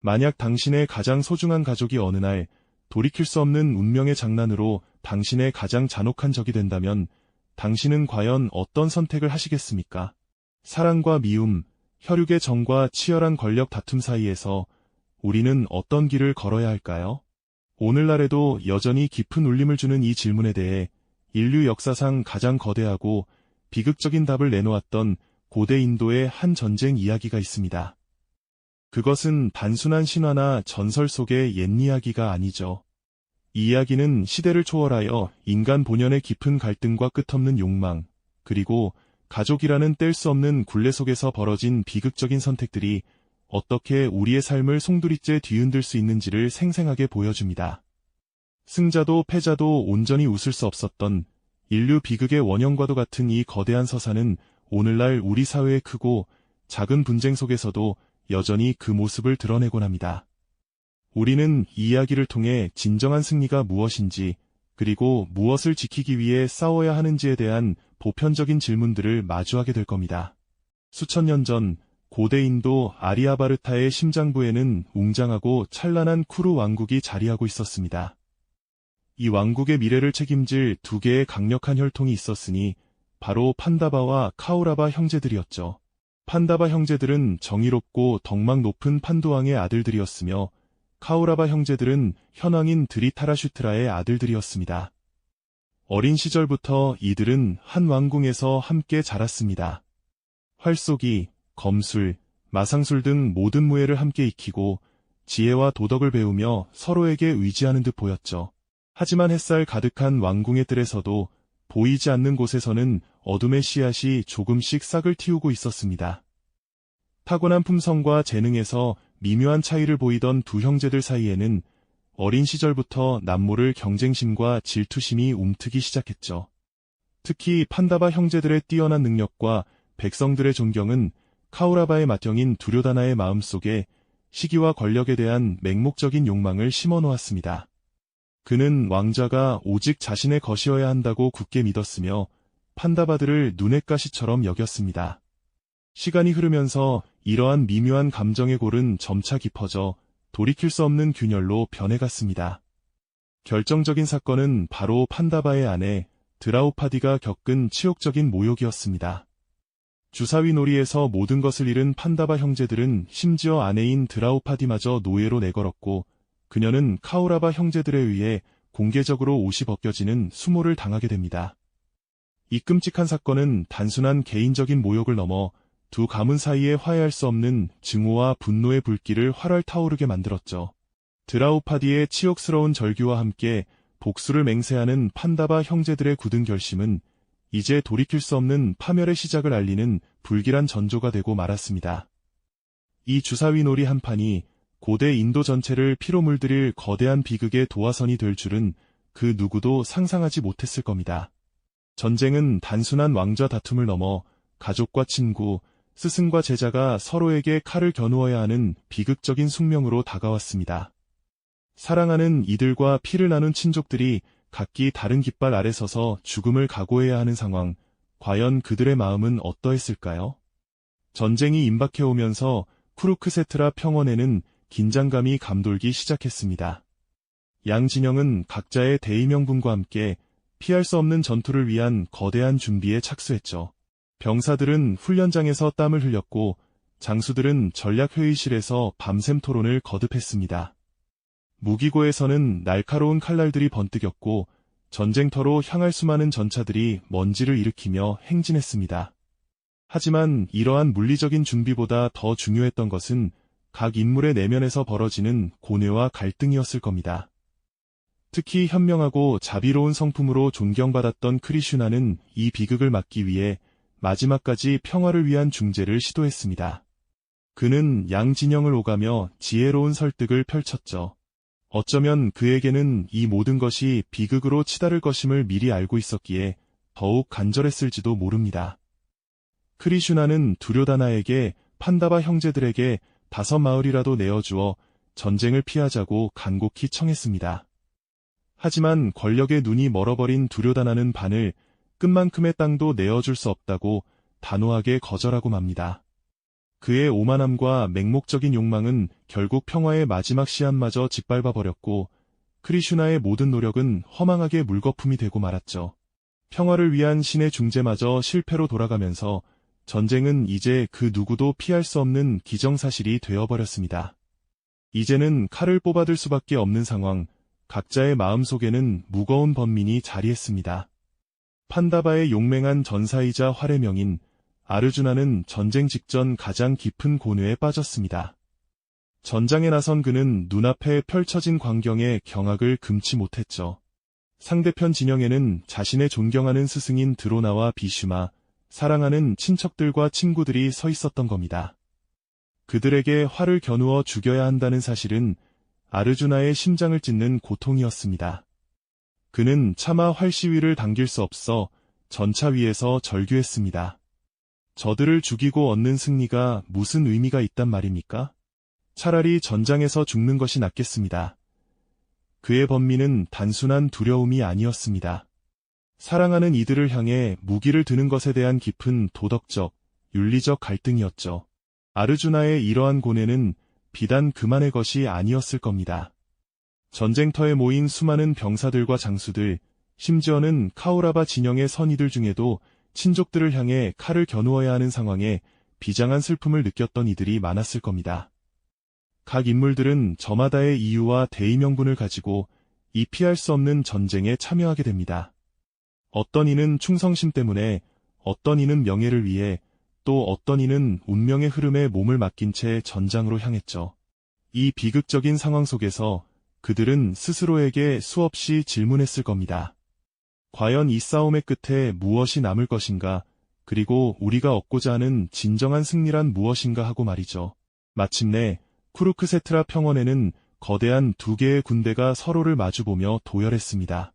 만약 당신의 가장 소중한 가족이 어느 날 돌이킬 수 없는 운명의 장난으로 당신의 가장 잔혹한 적이 된다면 당신은 과연 어떤 선택을 하시겠습니까? 사랑과 미움, 혈육의 정과 치열한 권력 다툼 사이에서 우리는 어떤 길을 걸어야 할까요? 오늘날에도 여전히 깊은 울림을 주는 이 질문에 대해 인류 역사상 가장 거대하고 비극적인 답을 내놓았던 고대 인도의 한 전쟁 이야기가 있습니다. 그것은 단순한 신화나 전설 속의 옛 이야기가 아니죠. 이 이야기는 시대를 초월하여 인간 본연의 깊은 갈등과 끝없는 욕망, 그리고 가족이라는 뗄 수 없는 굴레 속에서 벌어진 비극적인 선택들이 어떻게 우리의 삶을 송두리째 뒤흔들 수 있는지를 생생하게 보여줍니다. 승자도 패자도 온전히 웃을 수 없었던 인류 비극의 원형과도 같은 이 거대한 서사는 오늘날 우리 사회의 크고 작은 분쟁 속에서도 여전히 그 모습을 드러내곤 합니다. 우리는 이 이야기를 통해 진정한 승리가 무엇인지 그리고 무엇을 지키기 위해 싸워야 하는지에 대한 보편적인 질문들을 마주하게 될 겁니다. 수천 년 전 고대 인도 아리아바르타의 심장부에는 웅장하고 찬란한 쿠루 왕국이 자리하고 있었습니다. 이 왕국의 미래를 책임질 두 개의 강력한 혈통이 있었으니 바로 판다바와 카오라바 형제들이었죠. 판다바 형제들은 정의롭고 덕망 높은 판두왕의 아들들이었으며 카오라바 형제들은 현왕인 드리타라슈트라의 아들들이었습니다. 어린 시절부터 이들은 한 왕궁에서 함께 자랐습니다. 활쏘기, 검술, 마상술 등 모든 무예를 함께 익히고 지혜와 도덕을 배우며 서로에게 의지하는 듯 보였죠. 하지만 햇살 가득한 왕궁의 뜰에서도 보이지 않는 곳에서는 어둠의 씨앗이 조금씩 싹을 틔우고 있었습니다. 타고난 품성과 재능에서 미묘한 차이를 보이던 두 형제들 사이에는 어린 시절부터 남모를 경쟁심과 질투심이 움트기 시작했죠. 특히 판다바 형제들의 뛰어난 능력과 백성들의 존경은 카우라바의 맏형인 두료다나의 마음속에 시기와 권력에 대한 맹목적인 욕망을 심어놓았습니다. 그는 왕자가 오직 자신의 것이어야 한다고 굳게 믿었으며 판다바들을 눈의 가시처럼 여겼습니다. 시간이 흐르면서 이러한 미묘한 감정의 골은 점차 깊어져 돌이킬 수 없는 균열로 변해갔습니다. 결정적인 사건은 바로 판다바의 아내 드라우파디가 겪은 치욕적인 모욕이었습니다. 주사위 놀이에서 모든 것을 잃은 판다바 형제들은 심지어 아내인 드라우파디마저 노예로 내걸었고 그녀는 카오라바 형제들에 의해 공개적으로 옷이 벗겨지는 수모를 당하게 됩니다. 이 끔찍한 사건은 단순한 개인적인 모욕을 넘어 두 가문 사이에 화해할 수 없는 증오와 분노의 불길을 활활 타오르게 만들었죠. 드라우파디의 치욕스러운 절규와 함께 복수를 맹세하는 판다바 형제들의 굳은 결심은 이제 돌이킬 수 없는 파멸의 시작을 알리는 불길한 전조가 되고 말았습니다. 이 주사위 놀이 한 판이 고대 인도 전체를 피로 물들일 거대한 비극의 도화선이 될 줄은 그 누구도 상상하지 못했을 겁니다. 전쟁은 단순한 왕좌 다툼을 넘어 가족과 친구, 스승과 제자가 서로에게 칼을 겨누어야 하는 비극적인 숙명으로 다가왔습니다. 사랑하는 이들과 피를 나눈 친족들이 각기 다른 깃발 아래 서서 죽음을 각오해야 하는 상황, 과연 그들의 마음은 어떠했을까요? 전쟁이 임박해오면서 쿠루크세트라 평원에는 긴장감이 감돌기 시작했습니다. 양 진영은 각자의 대의명분과 함께 피할 수 없는 전투를 위한 거대한 준비에 착수했죠. 병사들은 훈련장에서 땀을 흘렸고 장수들은 전략회의실에서 밤샘 토론을 거듭했습니다. 무기고에서는 날카로운 칼날들이 번뜩였고 전쟁터로 향할 수많은 전차들이 먼지를 일으키며 행진했습니다. 하지만 이러한 물리적인 준비보다 더 중요했던 것은 각 인물의 내면에서 벌어지는 고뇌와 갈등이었을 겁니다. 특히 현명하고 자비로운 성품으로 존경받았던 크리슈나는 이 비극을 막기 위해 마지막까지 평화를 위한 중재를 시도했습니다. 그는 양 진영을 오가며 지혜로운 설득을 펼쳤죠. 어쩌면 그에게는 이 모든 것이 비극으로 치달을 것임을 미리 알고 있었기에 더욱 간절했을지도 모릅니다. 크리슈나는 두료다나에게 판다바 형제들에게 다섯 마을이라도 내어주어 전쟁을 피하자고 간곡히 청했습니다. 하지만 권력의 눈이 멀어버린 두료다나는 반을 끝만큼의 땅도 내어줄 수 없다고 단호하게 거절하고 맙니다. 그의 오만함과 맹목적인 욕망은 결국 평화의 마지막 씨앗마저 짓밟아 버렸고 크리슈나의 모든 노력은 허망하게 물거품이 되고 말았죠. 평화를 위한 신의 중재마저 실패로 돌아가면서 전쟁은 이제 그 누구도 피할 수 없는 기정사실이 되어버렸습니다. 이제는 칼을 뽑아들 수밖에 없는 상황, 각자의 마음속에는 무거운 번민이 자리했습니다. 판다바의 용맹한 전사이자 활의 명인 아르주나는 전쟁 직전 가장 깊은 고뇌에 빠졌습니다. 전장에 나선 그는 눈앞에 펼쳐진 광경에 경악을 금치 못했죠. 상대편 진영에는 자신의 존경하는 스승인 드로나와 비슈마, 사랑하는 친척들과 친구들이 서 있었던 겁니다. 그들에게 활을 겨누어 죽여야 한다는 사실은 아르주나의 심장을 찢는 고통이었습니다. 그는 차마 활 시위를 당길 수 없어 전차 위에서 절규했습니다. 저들을 죽이고 얻는 승리가 무슨 의미가 있단 말입니까? 차라리 전장에서 죽는 것이 낫겠습니다. 그의 번민은 단순한 두려움이 아니었습니다. 사랑하는 이들을 향해 무기를 드는 것에 대한 깊은 도덕적, 윤리적 갈등이었죠. 아르주나의 이러한 고뇌는 비단 그만의 것이 아니었을 겁니다. 전쟁터에 모인 수많은 병사들과 장수들, 심지어는 카오라바 진영의 선의들 중에도 친족들을 향해 칼을 겨누어야 하는 상황에 비장한 슬픔을 느꼈던 이들이 많았을 겁니다. 각 인물들은 저마다의 이유와 대의명분을 가지고 이 피할 수 없는 전쟁에 참여하게 됩니다. 어떤 이는 충성심 때문에, 어떤 이는 명예를 위해, 또 어떤 이는 운명의 흐름에 몸을 맡긴 채 전장으로 향했죠. 이 비극적인 상황 속에서 그들은 스스로에게 수없이 질문했을 겁니다. 과연 이 싸움의 끝에 무엇이 남을 것인가, 그리고 우리가 얻고자 하는 진정한 승리란 무엇인가 하고 말이죠. 마침내 쿠르크세트라 평원에는 거대한 두 개의 군대가 서로를 마주보며 도열했습니다.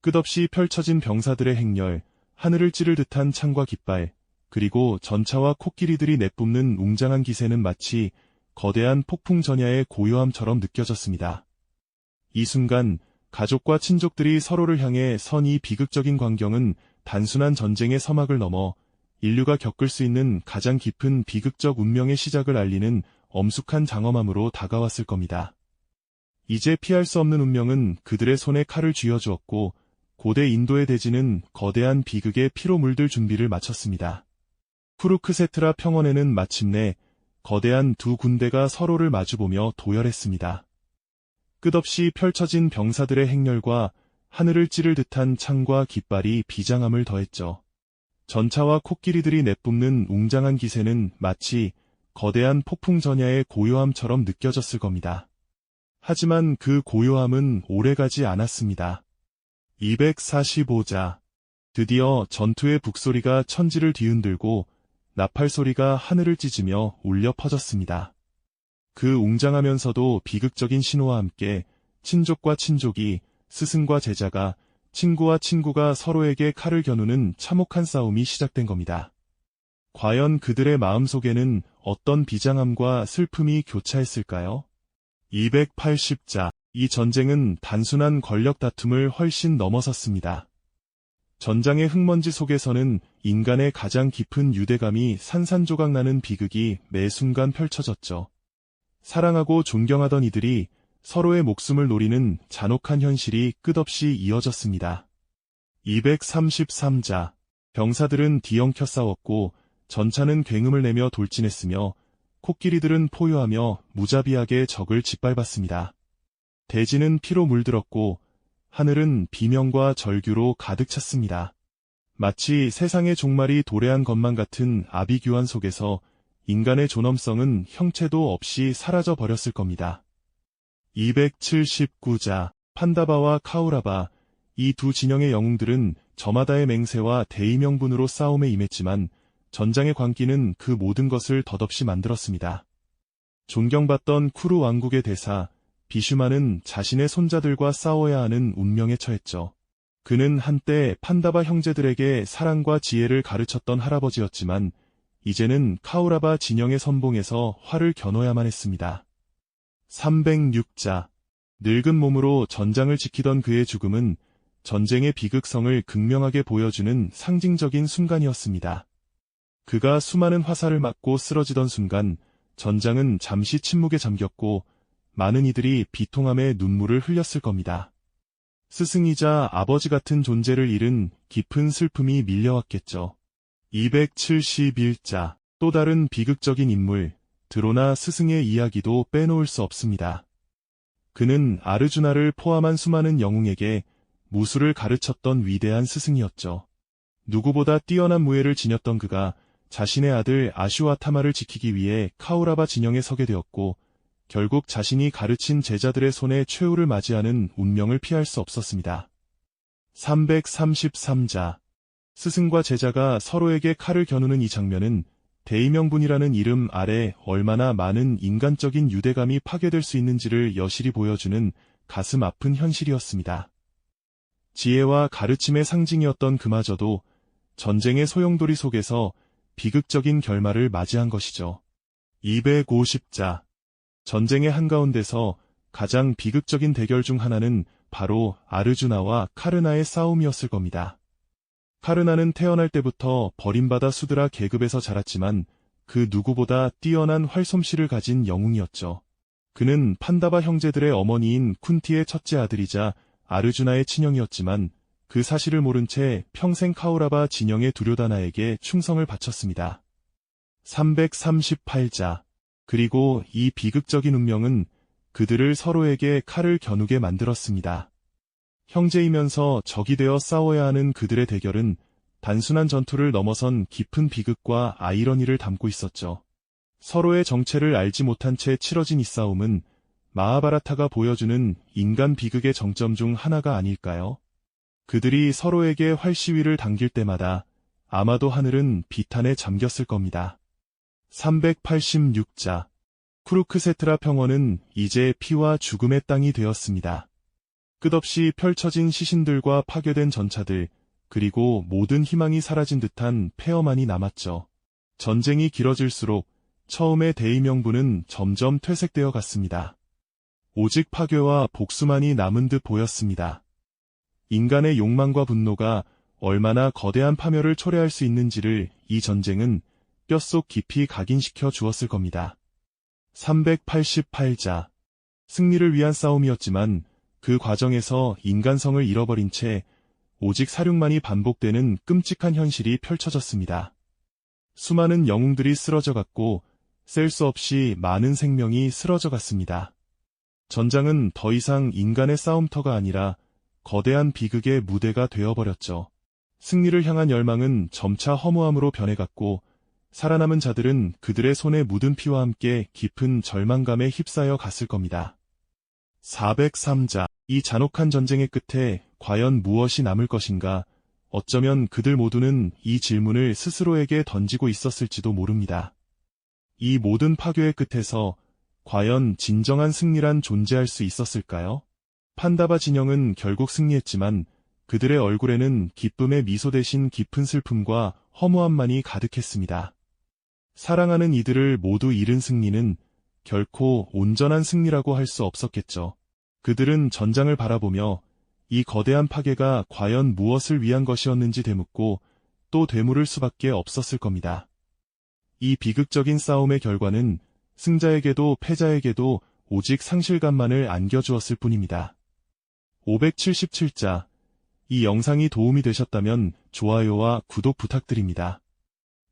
끝없이 펼쳐진 병사들의 행렬, 하늘을 찌를 듯한 창과 깃발, 그리고 전차와 코끼리들이 내뿜는 웅장한 기세는 마치 거대한 폭풍 전야의 고요함처럼 느껴졌습니다. 이 순간 가족과 친족들이 서로를 향해 선 이 비극적인 광경은 단순한 전쟁의 서막을 넘어 인류가 겪을 수 있는 가장 깊은 비극적 운명의 시작을 알리는 엄숙한 장엄함으로 다가왔을 겁니다. 이제 피할 수 없는 운명은 그들의 손에 칼을 쥐어주었고 고대 인도의 대지는 거대한 비극의 피로 물들 준비를 마쳤습니다. 쿠르크세트라 평원에는 마침내 거대한 두 군대가 서로를 마주보며 도열했습니다. 끝없이 펼쳐진 병사들의 행렬과 하늘을 찌를 듯한 창과 깃발이 비장함을 더했죠. 전차와 코끼리들이 내뿜는 웅장한 기세는 마치 거대한 폭풍 전야의 고요함처럼 느껴졌을 겁니다. 하지만 그 고요함은 오래가지 않았습니다. 245자. 드디어 전투의 북소리가 천지를 뒤흔들고 나팔 소리가 하늘을 찢으며 울려 퍼졌습니다. 그 웅장하면서도 비극적인 신호와 함께 친족과 친족이 스승과 제자가 친구와 친구가 서로에게 칼을 겨누는 참혹한 싸움이 시작된 겁니다. 과연 그들의 마음속에는 어떤 비장함과 슬픔이 교차했을까요? 280자. 이 전쟁은 단순한 권력 다툼을 훨씬 넘어섰습니다. 전장의 흙먼지 속에서는 인간의 가장 깊은 유대감이 산산조각 나는 비극이 매 순간 펼쳐졌죠. 사랑하고 존경하던 이들이 서로의 목숨을 노리는 잔혹한 현실이 끝없이 이어졌습니다. 233자. 병사들은 뒤엉켜 싸웠고 전차는 굉음을 내며 돌진했으며 코끼리들은 포효하며 무자비하게 적을 짓밟았습니다. 대지는 피로 물들었고 하늘은 비명과 절규로 가득 찼습니다. 마치 세상의 종말이 도래한 것만 같은 아비규환 속에서 인간의 존엄성은 형체도 없이 사라져 버렸을 겁니다. 279자 판다바와 카우라바 이 두 진영의 영웅들은 저마다의 맹세와 대의명분으로 싸움에 임했지만 전장의 광기는 그 모든 것을 덧없이 만들었습니다. 존경받던 쿠르 왕국의 대사 비슈마는 자신의 손자들과 싸워야 하는 운명에 처했죠. 그는 한때 판다바 형제들에게 사랑과 지혜를 가르쳤던 할아버지였지만 이제는 카우라바 진영의 선봉에서 활을 겨눠야만 했습니다. 306자 늙은 몸으로 전장을 지키던 그의 죽음은 전쟁의 비극성을 극명하게 보여주는 상징적인 순간이었습니다. 그가 수많은 화살을 맞고 쓰러지던 순간 전장은 잠시 침묵에 잠겼고 많은 이들이 비통함에 눈물을 흘렸을 겁니다. 스승이자 아버지 같은 존재를 잃은 깊은 슬픔이 밀려왔겠죠. 271자 또 다른 비극적인 인물 드로나 스승의 이야기도 빼놓을 수 없습니다. 그는 아르주나를 포함한 수많은 영웅에게 무술을 가르쳤던 위대한 스승이었죠. 누구보다 뛰어난 무예를 지녔던 그가 자신의 아들 아슈와타마를 지키기 위해 카우라바 진영에 서게 되었고 결국 자신이 가르친 제자들의 손에 최후를 맞이하는 운명을 피할 수 없었습니다. 333자 스승과 제자가 서로에게 칼을 겨누는 이 장면은 대의명분이라는 이름 아래 얼마나 많은 인간적인 유대감이 파괴될 수 있는지를 여실히 보여주는 가슴 아픈 현실이었습니다. 지혜와 가르침의 상징이었던 그마저도 전쟁의 소용돌이 속에서 비극적인 결말을 맞이한 것이죠. 250자 전쟁의 한가운데서 가장 비극적인 대결 중 하나는 바로 아르주나와 카르나의 싸움이었을 겁니다. 카르나는 태어날 때부터 버림받아 수드라 계급에서 자랐지만 그 누구보다 뛰어난 활솜씨를 가진 영웅이었죠. 그는 판다바 형제들의 어머니인 쿤티의 첫째 아들이자 아르주나의 친형이었지만 그 사실을 모른 채 평생 카우라바 진영의 두료다나에게 충성을 바쳤습니다. 338자 그리고 이 비극적인 운명은 그들을 서로에게 칼을 겨누게 만들었습니다. 형제이면서 적이 되어 싸워야 하는 그들의 대결은 단순한 전투를 넘어선 깊은 비극과 아이러니를 담고 있었죠. 서로의 정체를 알지 못한 채 치러진 이 싸움은 마하바라타가 보여주는 인간 비극의 정점 중 하나가 아닐까요? 그들이 서로에게 활시위를 당길 때마다 아마도 하늘은 비탄에 잠겼을 겁니다. 386자 쿠르크세트라 평원은 이제 피와 죽음의 땅이 되었습니다. 끝없이 펼쳐진 시신들과 파괴된 전차들, 그리고 모든 희망이 사라진 듯한 폐허만이 남았죠. 전쟁이 길어질수록 처음의 대의 명분은 점점 퇴색되어 갔습니다. 오직 파괴와 복수만이 남은 듯 보였습니다. 인간의 욕망과 분노가 얼마나 거대한 파멸을 초래할 수 있는지를 이 전쟁은 뼛속 깊이 각인시켜 주었을 겁니다. 388자. 승리를 위한 싸움이었지만 그 과정에서 인간성을 잃어버린 채 오직 사륙만이 반복되는 끔찍한 현실이 펼쳐졌습니다. 수많은 영웅들이 쓰러져 갔고 셀 수 없이 많은 생명이 쓰러져 갔습니다. 전장은 더 이상 인간의 싸움터가 아니라 거대한 비극의 무대가 되어버렸죠. 승리를 향한 열망은 점차 허무함으로 변해갔고 살아남은 자들은 그들의 손에 묻은 피와 함께 깊은 절망감에 휩싸여 갔을 겁니다. 403자 이 잔혹한 전쟁의 끝에 과연 무엇이 남을 것인가 어쩌면 그들 모두는 이 질문을 스스로에게 던지고 있었을지도 모릅니다. 이 모든 파괴의 끝에서 과연 진정한 승리란 존재할 수 있었을까요? 판다바 진영은 결국 승리했지만 그들의 얼굴에는 기쁨의 미소 대신 깊은 슬픔과 허무함만이 가득했습니다. 사랑하는 이들을 모두 잃은 승리는 결코 온전한 승리라고 할 수 없었겠죠. 그들은 전장을 바라보며 이 거대한 파괴가 과연 무엇을 위한 것이었는지 되묻고 또 되물을 수밖에 없었을 겁니다. 이 비극적인 싸움의 결과는 승자에게도 패자에게도 오직 상실감만을 안겨주었을 뿐입니다. 577자. 이 영상이 도움이 되셨다면 좋아요와 구독 부탁드립니다.